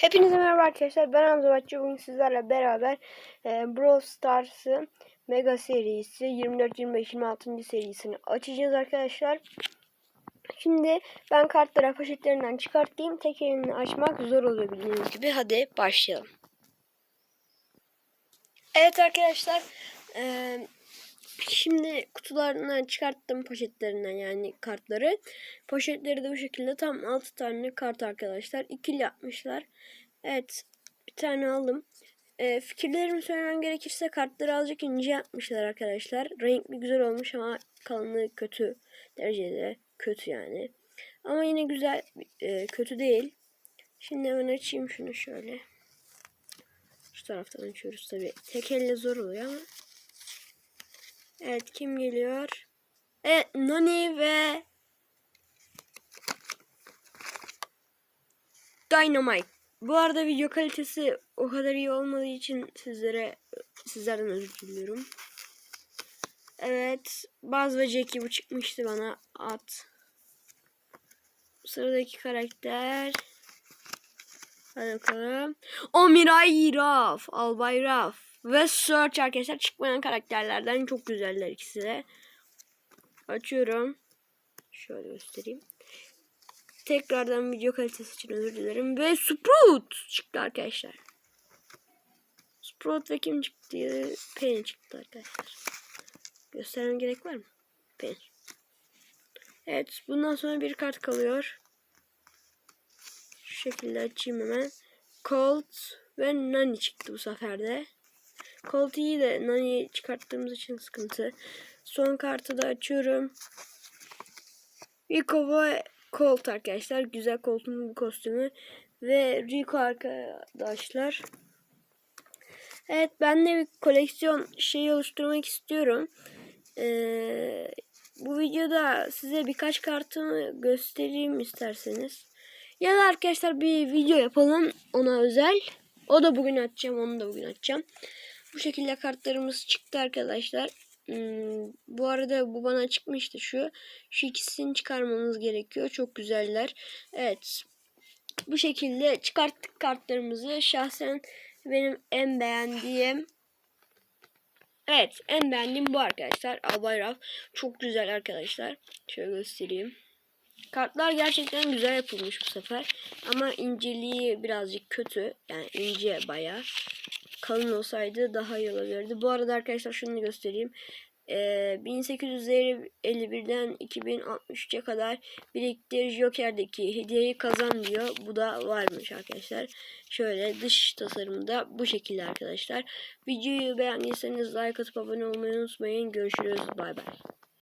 Hepinize merhaba arkadaşlar. Ben Hamza Batçı. Bugün sizlerle beraber e, Brawl Stars'ı Mega serisi 24, 25, 26. serisini açacağız arkadaşlar. Şimdi ben kartları poşetlerinden çıkartayım. Tek elini açmak zor oluyor bildiğiniz gibi. Hadi başlayalım. Evet arkadaşlar. E, şimdi kutularından çıkarttım poşetlerinden yani kartları. Poşetleri de bu şekilde tam 6 tane kart arkadaşlar. İkili yapmışlar. Evet bir tane aldım. E, fikirlerimi söylemem gerekirse kartları azıcık ince yapmışlar arkadaşlar. Renkli güzel olmuş ama kalınlığı kötü derecede kötü yani. Ama yine güzel e, kötü değil. Şimdi hemen açayım şunu şöyle. Şu taraftan açıyoruz tabi. Tek elle zor oluyor ama. Evet kim geliyor? Evet Nani ve Dynamite. Bu arada video kalitesi o kadar iyi olmadığı için sizlere sizlerden özür diliyorum. Evet. Baz ve Jackie bu çıkmıştı bana. At. Sıradaki karakter. Hadi bakalım. O Miray Raf. Albay Raf. Ve Search arkadaşlar çıkmayan karakterlerden çok güzeller ikisi de. Açıyorum. Şöyle göstereyim. Tekrardan video kalitesi için özür dilerim. Ve Sprout çıktı arkadaşlar. Sprout ve kim çıktı? Penny çıktı arkadaşlar. Göstermem gerek var mı? Penny. Evet bundan sonra bir kart kalıyor. Şu şekilde açayım hemen. Colt ve Nani çıktı bu sefer de. Colt iyi de Nani çıkarttığımız için sıkıntı. Son kartı da açıyorum. Rico ve Colt arkadaşlar. Güzel Colt'un bir kostümü. Ve Rico arkadaşlar. Evet ben de bir koleksiyon şeyi oluşturmak istiyorum. Ee, bu videoda size birkaç kartımı göstereyim isterseniz. Ya da arkadaşlar bir video yapalım ona özel. O da bugün açacağım. Onu da bugün açacağım. Bu şekilde kartlarımız çıktı arkadaşlar. Hmm, bu arada bu bana çıkmıştı şu. Şu ikisini çıkarmamız gerekiyor. Çok güzeller. Evet. Bu şekilde çıkarttık kartlarımızı. Şahsen benim en beğendiğim Evet en beğendiğim bu arkadaşlar. Albayraf. Çok güzel arkadaşlar. Şöyle göstereyim. Kartlar gerçekten güzel yapılmış bu sefer. Ama inceliği birazcık kötü. Yani ince baya. Kalın olsaydı daha iyi olabilirdi. Bu arada arkadaşlar şunu göstereyim. Ee, 1851'den 2063'e kadar biriktir Joker'deki hediyeyi kazan diyor. Bu da varmış arkadaşlar. Şöyle dış tasarımda bu şekilde arkadaşlar. Videoyu beğendiyseniz like atıp abone olmayı unutmayın. Görüşürüz. Bay bay.